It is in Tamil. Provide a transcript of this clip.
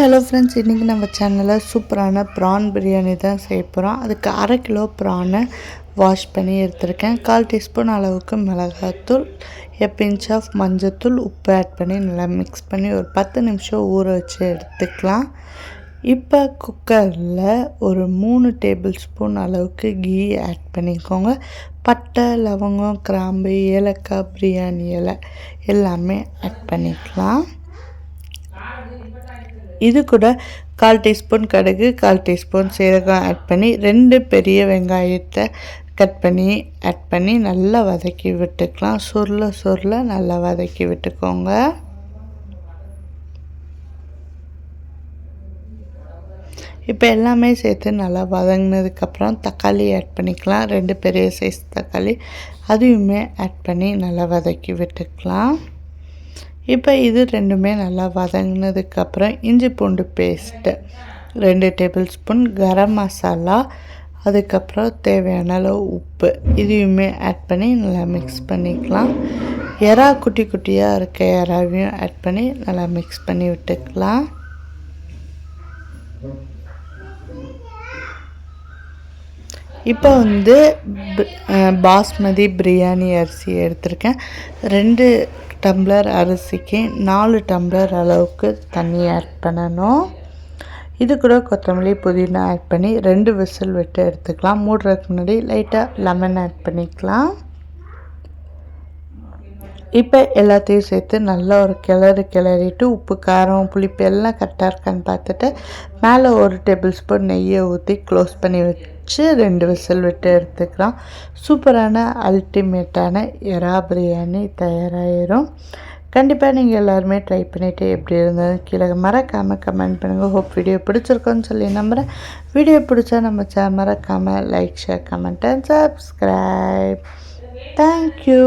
ஹாய் ஹலோ ஃப்ரெண்ட்ஸ் இன்றைக்கி நம்ம சேனலில் சூப்பரான ப்ரான் பிரியாணி தான் செய்ய போகிறோம் அதுக்கு அரை கிலோ ப்ரானை வாஷ் பண்ணி எடுத்திருக்கேன். கால் டீஸ்பூன் அளவுக்கு மிளகாத்தூள் எ பிஞ்ச் ஆஃப் மஞ்சத்தூள் உப்பு ஆட் பண்ணி நல்லா மிக்ஸ் பண்ணி ஒரு பத்து நிமிஷம் ஊற வச்சு எடுத்துக்கலாம். இப்போ குக்கரில் ஒரு மூணு டேபிள் ஸ்பூன் அளவுக்கு கீ ஆட் பண்ணிக்கோங்க. பட்டை லவங்கம் கிராம்பு ஏலக்காய் பிரியாணி இலை எல்லாமே ஆட் பண்ணிக்கலாம். இது கூட கால் டீஸ்பூன் கடுகு கால் டீஸ்பூன் சீரகம் ஆட் பண்ணி ரெண்டு பெரிய வெங்காயத்தை கட் பண்ணி ஆட் பண்ணி நல்லா வதக்கி விட்டுக்கலாம். சுருள சுருள நல்லா வதக்கி விட்டுக்கோங்க. இப்போ எல்லாமே சேர்த்து நல்லா வதங்கினதுக்கப்புறம் தக்காளி ஆட் பண்ணிக்கலாம். ரெண்டு பெரிய சைஸ் தக்காளி அதையுமே ஆட் பண்ணி நல்லா வதக்கி விட்டுக்கலாம். இப்போ இது ரெண்டுமே நல்லா வதங்கினதுக்கப்புறம் இஞ்சி பூண்டு பேஸ்ட்டு ரெண்டு டேபிள் ஸ்பூன் கரம் மசாலா அதுக்கப்புறம் தேவையான அளவு உப்பு. இதையுமே ஆட் பண்ணி நல்லா மிக்ஸ் பண்ணிக்கலாம். எறா குட்டி குட்டியாக இருக்க எறாவையும் ஆட் பண்ணி நல்லா மிக்ஸ் பண்ணி விட்டுக்கலாம். இப்போ வந்து பாஸ்மதி பிரியாணி அரிசி எடுத்திருக்கேன். ரெண்டு டம்ளர் அரிசிக்கு நாலு டம்ளர் அளவுக்கு தண்ணி ஆட் பண்ணணும். இது கூட கொத்தமல்லி புதினா ஆட் பண்ணி ரெண்டு விசில் விட்டு எடுத்துக்கலாம். மூடுறதுக்கு முன்னாடி லைட்டாக லெமன் ஆட் பண்ணிக்கலாம். இப்போ எல்லாத்தையும் சேர்த்து நல்லா ஒரு கிளறு கிளறிட்டு உப்பு காரம் புளிப்பு எல்லாம் கரெக்டாக இருக்கான்னு பார்த்துட்டு மேலே ஒரு டேபிள் ஸ்பூன் நெய்யை ஊற்றி க்ளோஸ் பண்ணி வச்சு ரெண்டு விசில் விட்டு எடுத்துக்கலாம். சூப்பரான அல்டிமேட்டான எறா பிரியாணி தயாராகிடும் கண்டிப்பாக நீங்கள் எல்லாருமே ட்ரை பண்ணிவிட்டு எப்படி இருந்தது கீழே மறக்காமல் கமெண்ட் பண்ணுங்கள் ஹோப் வீடியோ பிடிச்சிருக்கோன்னு சொல்லி நம்புகிறேன் வீடியோ பிடிச்சா நம்ம சே மறக்காமல் like share comment and subscribe thank you